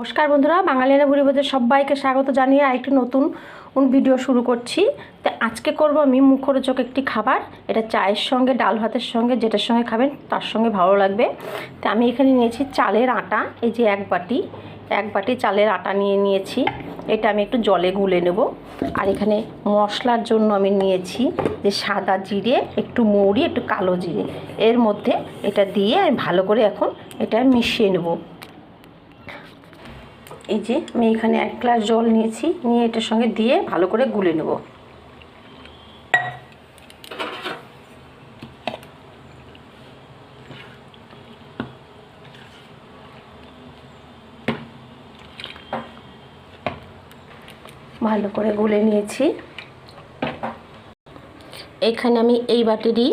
নমস্কার বন্ধুরা, বাঙালিয়ানা ভুরিভোজের সবাইকে স্বাগত জানিয়ে আরেকটি নতুন ভিডিও শুরু করছি। তো আজকে করব আমি মুখরোচক একটি খাবার, এটা চায়ের সঙ্গে, ডাল ভাতের সঙ্গে, যেটার সঙ্গে খাবেন তার সঙ্গে ভালো লাগবে। তো আমি এখানে নিয়েছি চালের আটা, এই যে এক বাটি এক বাটি চালের আটা নিয়ে নিয়েছি। এটা আমি একটু জলে গুলে নেব। আর এখানে মশলার জন্য আমি নিয়েছি যে সাদা জিরে, একটু মৌরি, একটু কালো জিরে। এর মধ্যে এটা দিয়ে আমি ভালো করে এখন এটা মিশিয়ে নেব। এই যে আমি এখানে এক গ্লাস জল নিয়েছি, নিয়ে এটার সঙ্গে দিয়ে ভালো করে গুলে নেব। ভালো করে গুলে নিয়েছি। এখানে আমি এই বাটিরই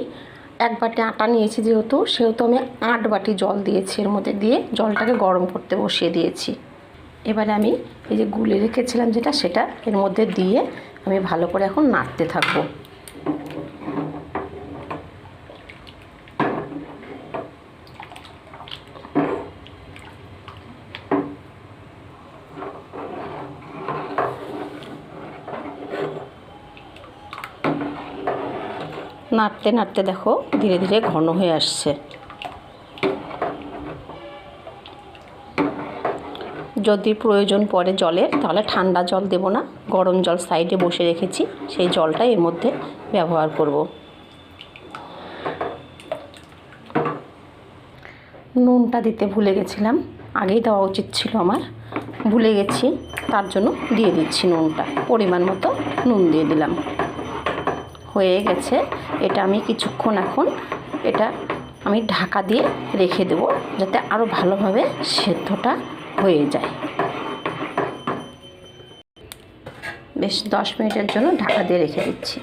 এক বাটি আটা নিয়েছি যেহেতু, সেহেতু আমি আট বাটি জল দিয়েছি এর মধ্যে দিয়ে। জলটাকে গরম করতে বসিয়ে দিয়েছি। এবারে আমি এই যে গুলে রেখেছিলাম যেটা, সেটা এর মধ্যে দিয়ে আমি ভালো করে এখন নাড়তে থাকব। নাড়তে নাড়তে দেখো ধীরে ধীরে ঘন হয়ে আসছে। যদি প্রয়োজন পড়ে জলের তাহলে ঠান্ডা জল দেব না। গরম জল সাইডে বসে রেখেছি, সেই জলটা এর মধ্যে ব্যবহার করব। নুনটা দিতে ভুলে গেছিলাম, আগেই দেওয়া উচিত ছিল আমার। ভুলে গেছি, তার জন্য দিয়ে দিচ্ছি নুনটা। পরিমাণ মতো নুন দিয়ে দিলাম। হয়ে গেছে, এটা আমি কিছুক্ষণ এখন এটা আমি ঢাকা দিয়ে রেখে দেব, যাতে আরও ভালোভাবে সেদ্ধটা হয়ে যায়। বেশ, দশ মিনিটের জন্য ঢাকা দিয়ে রেখে দিচ্ছি।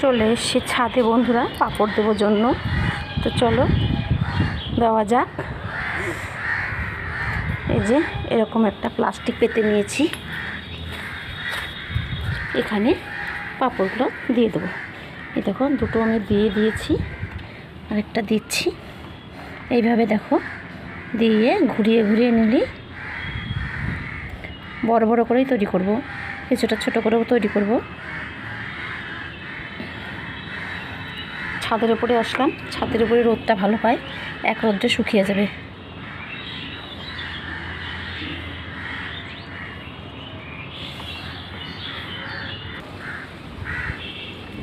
চলে এসছি ছাদে বন্ধুরা, পাপড় দেবো জন্য। তো চলো, দেওয়া যাক। এই যে, এরকম একটা প্লাস্টিক পেতে নিয়েছি। এখানে পাঁপড়গুলো দিয়ে দেবো। এই দেখো, দুটো আমি দিয়ে দিয়েছি, আরেকটা দিচ্ছি। এইভাবে দেখো দিয়ে ঘুরিয়ে ঘুরিয়ে নিলি। বড় বড় করেই তৈরি করব। কিছুটা ছোট করেও তৈরি করব। ছাদের উপরে আসলাম। ছাদের উপরে রোদটা ভালো পায়। এক রোদ্রে শুকিয়ে যাবে।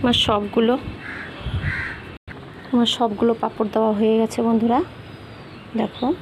আমার সবগুলো আমার সবগুলো পাপড় দেওয়া হয়ে গেছে বন্ধুরা। দেখো।